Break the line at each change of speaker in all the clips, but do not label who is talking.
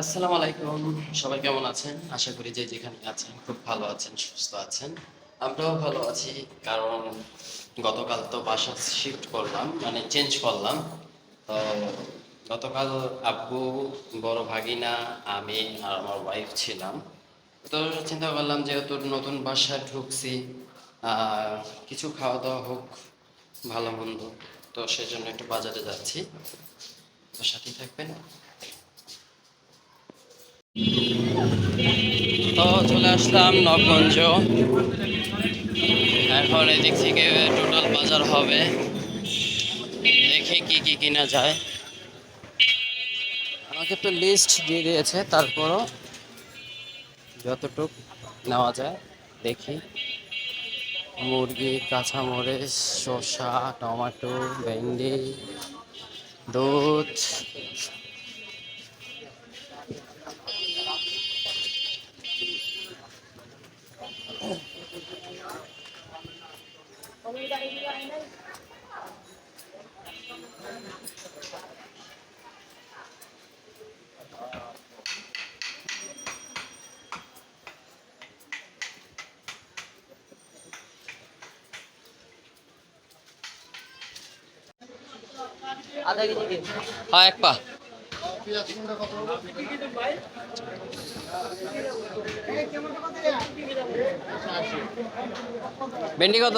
আসসালামু আলাইকুম। সবাই কেমন আছেন? আশা করি যে যেখানে আছেন খুব ভালো আছেন, সুস্থ আছেন। আমরাও ভালো আছি, কারণ গতকাল তো বাসা শিফট করলাম মানে চেঞ্জ করলাম। তো গতকাল আব্বু, বড় ভাগিনা, আমি আর আমার ওয়াইফ ছিলাম। তো চিন্তা করলাম যেহেতু নতুন বাসায় ঢুকছি কিছু খাওয়া দাওয়া হোক, ভালো মন্দ। তো সেজন্য একটু বাজারে যাচ্ছি। তো সাথেই থাকবেন। তো চলে আসলাম নবগঞ্জ। এখন এদিক থেকে টোটাল বাজার হবে। দেখি কি কি কিনা যায়। আমাকে তো লিস্ট দিয়ে দিয়েছে, তারপরও যতটুক নেওয়া যায়, দেখি। মুরগি, কাঁচামরিচ, শসা, টমেটো, ভেন্ডি, দুধ হ্যাঁ এক পা ভেন্ডি কত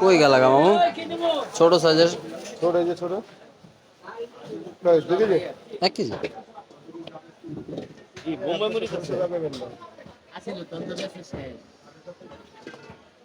কই গেল মামু? ছোট সাইজের
ছোট এই যে ছোট।
এক কেজি?
বোম্বাই মরিচ আছে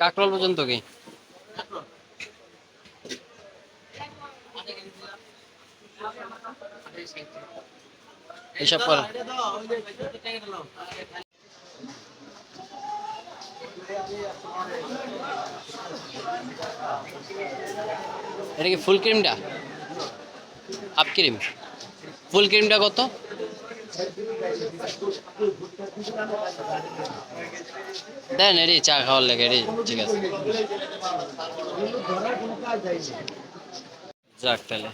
কাকরোল পর্যন্ত কি? এসব কর। এটা কি ফুল ক্রিমটা? Half cream. ফুল ক্রিমটা কত? দেন এরি চা খাওয়ার লাগে এরি ঠিক আছে। যাক তাহলে।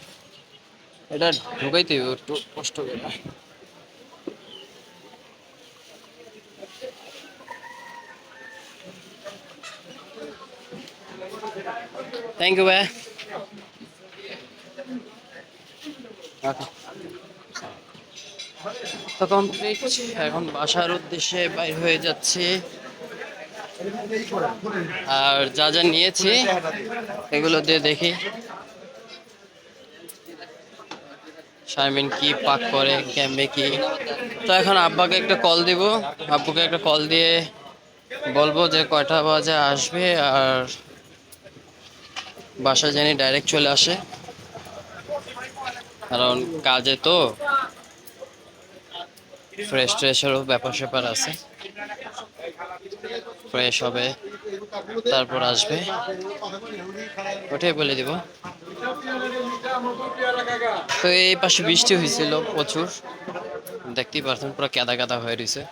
এটা ঢুকাইতে একটু কষ্ট করে। থ্যাংক ইউ ভাই তো কমপ্লিট এখন বাসার উদ্দেশ্যে বাইর হয়ে যাচ্ছে। আর যা যা নিয়েছি, এগুলো দিয়ে দেখি। শারমিন কি পাক করে ক্যাম্বে কি? তো এখন আব্বাকে একটা কল দিব। আব্বুকে একটা কল দিয়ে বলব যে কয়টা বাজে আসবে আর বাসা জানি ডাইরেক্ট চলে আসে। কারণ কাজে তো। ফ্রেশ ট্রেশেরও ব্যাপার স্যাপার আছে। ফ্রেশ হবে, তারপর আসবে। ওটাই বলে দিব। তো এই পাশে বৃষ্টি হয়েছিল প্রচুর। দেখতেই পারছেন, পুরো কাদা কাদা হয়ে রয়েছে।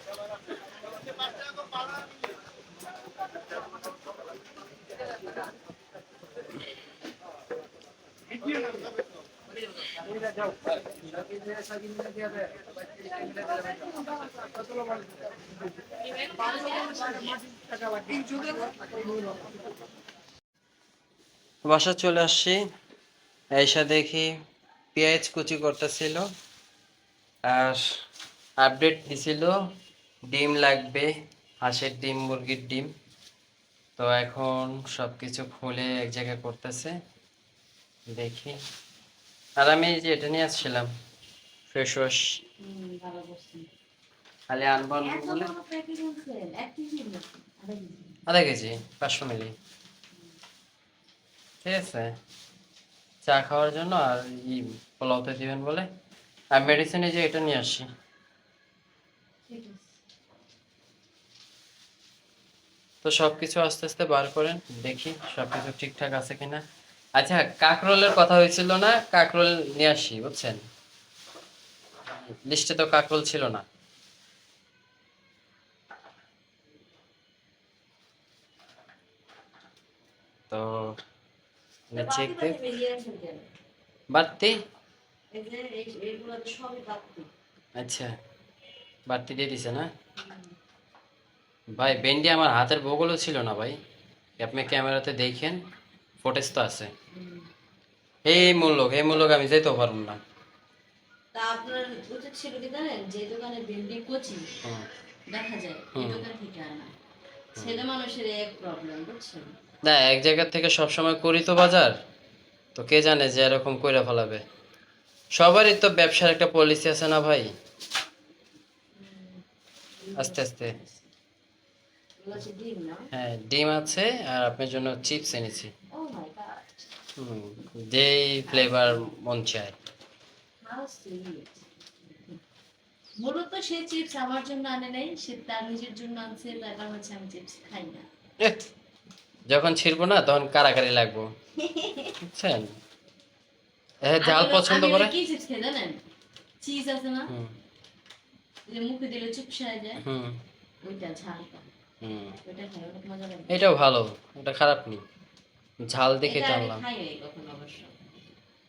বাসা চলে আসছি। এসে দেখি পেঁয়াজ কুচি করতেছিল। আর আপডেট দিছিল, ডিম লাগবে, হাঁসের ডিম, মুরগির ডিম। তো এখন সব কিছু খুলে এক জায়গায় করতেছে। দেখি। আর আমি যে এটা নিয়ে আসছিলাম ফ্রেশ ওয়াশ। খালি আনব বলে।
আধা কেজি।
পাঁচশো মিলি। ঠিক আছে। চা খাওয়ার জন্য আর ই পোলাওতে দিবেন বলে। আর মেডিসিনে যে এটা নিয়ে আসি। তো সব কিছু আস্তে আস্তে বার করেন দেখি সব কিছু ঠিকঠাক আছে কিনা। আচ্ছা কাকরোলের কথা হয়েছিল না? কাকরোল নিয়ে আসি বুঝছেন? লিস্টে তো কাকরোল ছিল না। তো চেক? বাড়তি। আচ্ছা বাড়তি দিয়ে দিছে না? ভাই বেন্ডি আমার হাতের বগলও ছিল না ভাই। আপনি ক্যামেরাতে দেখেন ফুটেজ তো আছে। এই মূল্যক এই মূল্যক আমি যেতেও পারব না।
তা আপনার উচিত ছিল কি জানেন? যে দোকানে ভেন্ডি কচি
হুম।
দেখা যায় এই দোকান থেকে আনা। ছেলে মানুষের এক প্রবলেম বুঝছেন?
না এক জায়গা থেকে সবসময় করি তো বাজার। তো কে জানে যে এরকম কইরা ফেলাবে? সবারই তো ব্যবসার একটা পলিসি আছে না ভাই? আস্তে আস্তে।
ডিম
হ্যাঁ ডিম আছে আর আপনার জন্য চিপস এনেছি। যেই ফ্লেভার মন চায়।
মূলত সে চিপস আমার জন্য আনে নাই সে তার নিজের জন্য আনছে কারণ হচ্ছে আমি চিপস খাই না।
যখন ছিড়বো না তখন কারাকারি লাগবো। বুঝছেন? হ্যাঁ জাল পছন্দ করে
কি চিপস খাই জানেন? চিজ আছে না? যে মুখে দিলে চুপসায় যায়।
হুম।
ওইটা ঝালটা।
হুম।
ওইটা খাই অনেক মজা লাগে।
এটাও ভালো এটা খারাপ নেই। ঝাল দেখে
এটা আমি
টানলাম
খাই নাই কখনো অবশ্য।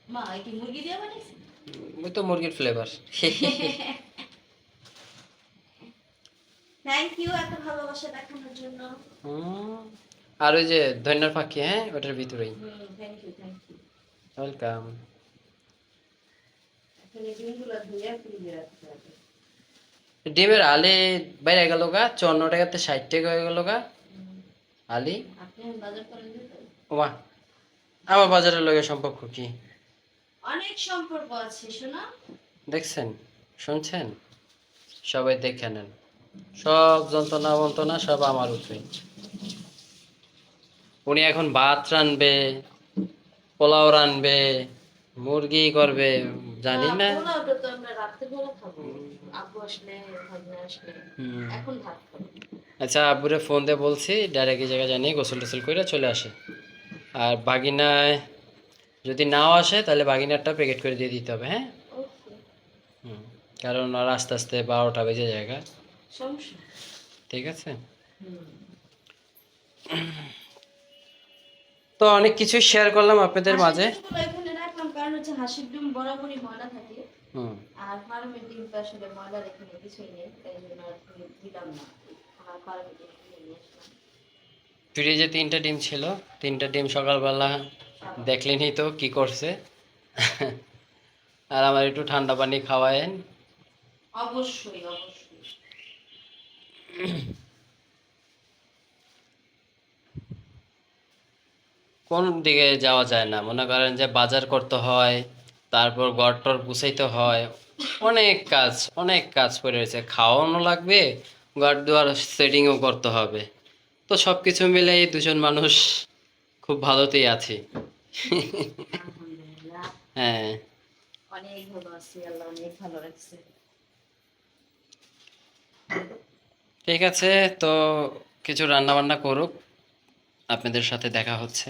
মা এই কি মুরগি দিয়ে বানাইছে?
ওই তো মুরগির ফ্লেভার আর ওই যে ধন্যার পাখি হ্যাঁ? ওটার ভিতরেই। ওয়েলকাম ডিমের আলে বাইরে গেল গা চুয়ান্ন টাকাতে ষাট টাকা হয়ে গেল গা। আলি?
আপনি বাজার করেন?
ওমা আমার বাজারের লগে সম্পর্ক কি?
অনেক সম্পর্ক আছে শোনা।
দেখছেন? শুনছেন? সবাই দেখে নেন। সব যন্ত্রণা বন্তনা সব আমার উপরে। উনি এখন ভাত রানবে পোলাও রানবে মুরগি করবে জানি না? আচ্ছা আব্বুরে ফোন দিয়ে বলছি ডাইরেক্ট এই জায়গায় জানিয়ে গোসল টোসল করে চলে আসে। আর বাগিনায় যদি নাও আসে তাহলে বাগিনারটা প্যাকেট করে দিয়ে দিতে হবে হ্যাঁ? হুম। কারণ আর আস্তে আস্তে বারোটা বেজে জায়গা ঠিক আছে? তো অনেক কিছু শেয়ার করলাম আপনাদের মাঝে।
হাঁসের ডিমগুলো এখানে রাখলাম কারণ হচ্ছে হাঁসের ডিম বরাবরই ময়লা থাকে।
হুম।
আর ফার্মের ডিম তো আসলে ময়লার এখানে কিছুই নেই তাই জন্য আর দিলাম না। আর ফার্মের ডিম নিয়ে আসলাম।
ফ্রিজে তিনটা ডিম ছিল তিনটা ডিম সকালবেলা দেখলেনই তো কি করছে। আর আমার একটু ঠান্ডা পানি খাওয়ায়েন।
অবশ্যই অবশ্যই।
কোন দিকে যাওয়া যায় না মনে করেন যে বাজার করতে হয় তারপর ঘরটর গুছাইতে হয় অনেক কাজ অনেক কাজ পড়ে রয়েছে। খাওয়ানো লাগবে ঘর দুয়ার সেটিংও করতে হবে। তো সব কিছু মিলে এই দুজন মানুষ খুব ভালোতেই আছি। হ্যাঁ।
অনেক ভালো আছি আল্লাহ অনেক ভালো রাখছে।
ঠিক আছে তো কিছু রান্না বান্না করুক আপনাদের সাথে দেখা হচ্ছে।